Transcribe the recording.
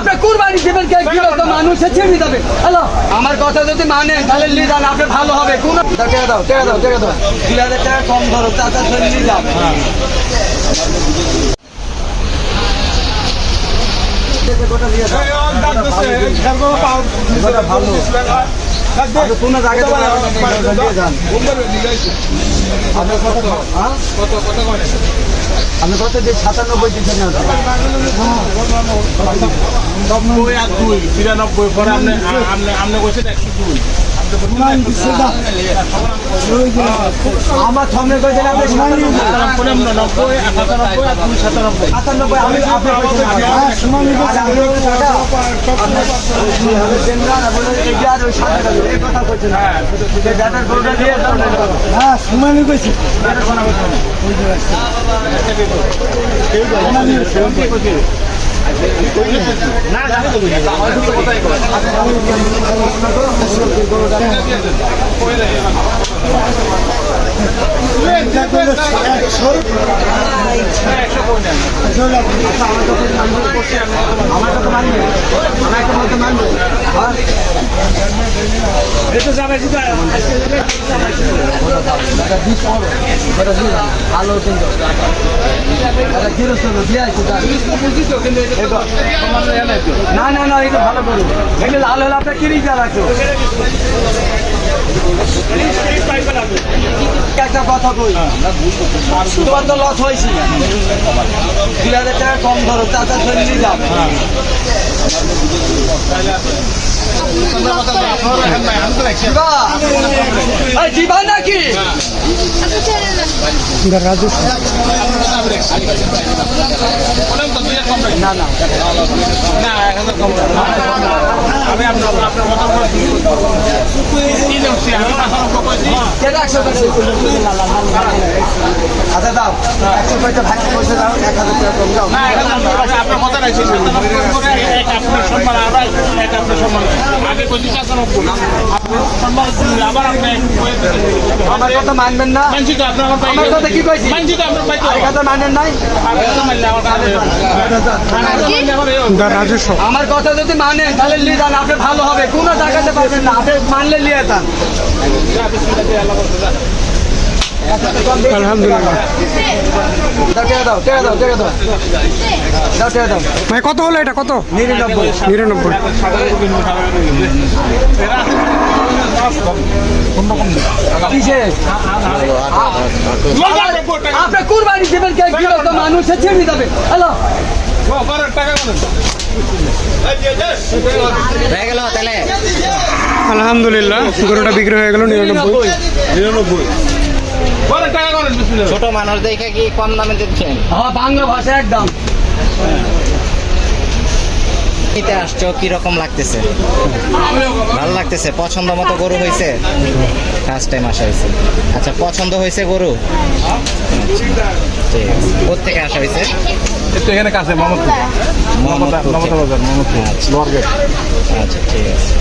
আপনি কুরবানি দিবেন কে? মানুষে ছেড়ে যাবে। হ্যালো আমার কথা যদি মানে তাহলে নিয়ে যান আপনি ভালো হবে। কোন টাকা দাও টাকা দাও টাকা দাও। দুই হাজার টাকা কম ধরো চাচা ধরে নিয়ে যান কোনো জায়গায় যান। আপনার কত হ্যাঁ? আপনি কত দিয়ে সাতানব্বই দিচ্ছেন নব্বই আর দুই তিরানব্বই পরে আপনি আপনি আপনি বলছেন একশো দুই। আমার সামনে কইছেন আপনি নব্বই সাতানব্বই আর দুই সাতানব্বই। সাতানব্বই আমি আপনি আর কথা সমানই কইছি আমার কথা মানবে আমার একটা মতো মানবে হবে। ওটা দিয়ে আলো কিন্তু। এটা গৃহস্থ লোক, দিয়ে। না না না এটা ভালো করুন এগুলো আলো হলে আপনার কিনে যা রাখো। একটা কথা বলি তোমার তো লস হয়েছে। দুই হাজার টাকা কম ধরো চাচা নিয়ে যাবে জিবা নাকি? রাজু না। না আমি আপনার আপনার আচ্ছা দাও। একশো পয়সা ভাগ পয়সা দাও এক হাজার টাকা কম দাও। না এক হাজার না, আমি আপনার কথা রাখছি সাতানব্বই করে এক আপনার সম্মান আবার এক আপনার সম্মান আগে কইছি সাতানব্বই আপনার সম্মান আবার আপনি আমার কথা মানবেন না। আমার কথা কি কইছি? মানেন নাই। আমার কাছে মানলে আমার রাজস্ব আমার কথা যদি মানেন তাহলে নিয়ে যান আপনি ভালো হবে কোনো জায়গাতে পারবেন না আপনি মানলে নিয়ে যান ভাই কত হলো এটা কত নিরানব্বই নিরানব্বই আপনি কুরবানি দেবেন কে গৃহস্থ মানুষে ছেড়ে যাবে হ্যালো আলহামদুলিল্লাহ গরুটা বিক্রি হয়ে গেল নিরানব্বই। ছোট মানুষ দেখে কি কম দামে দিচ্ছেন হ্যাঁ বাংলা ভাষা একদম। নিতে আসছো কীরকম লাগতেছে? ভালো লাগতেছে? পছন্দ মতো গরু হয়েছে ফার্স্ট টাইম আসা হয়েছে আচ্ছা পছন্দ হয়েছে গরু? কোথেকে আসা হয়েছে? এখানে কাছে মমতা। মমতা মমতা থেকে। বাজার মমতা লোয়ার গেট আচ্ছা ঠিক আছে।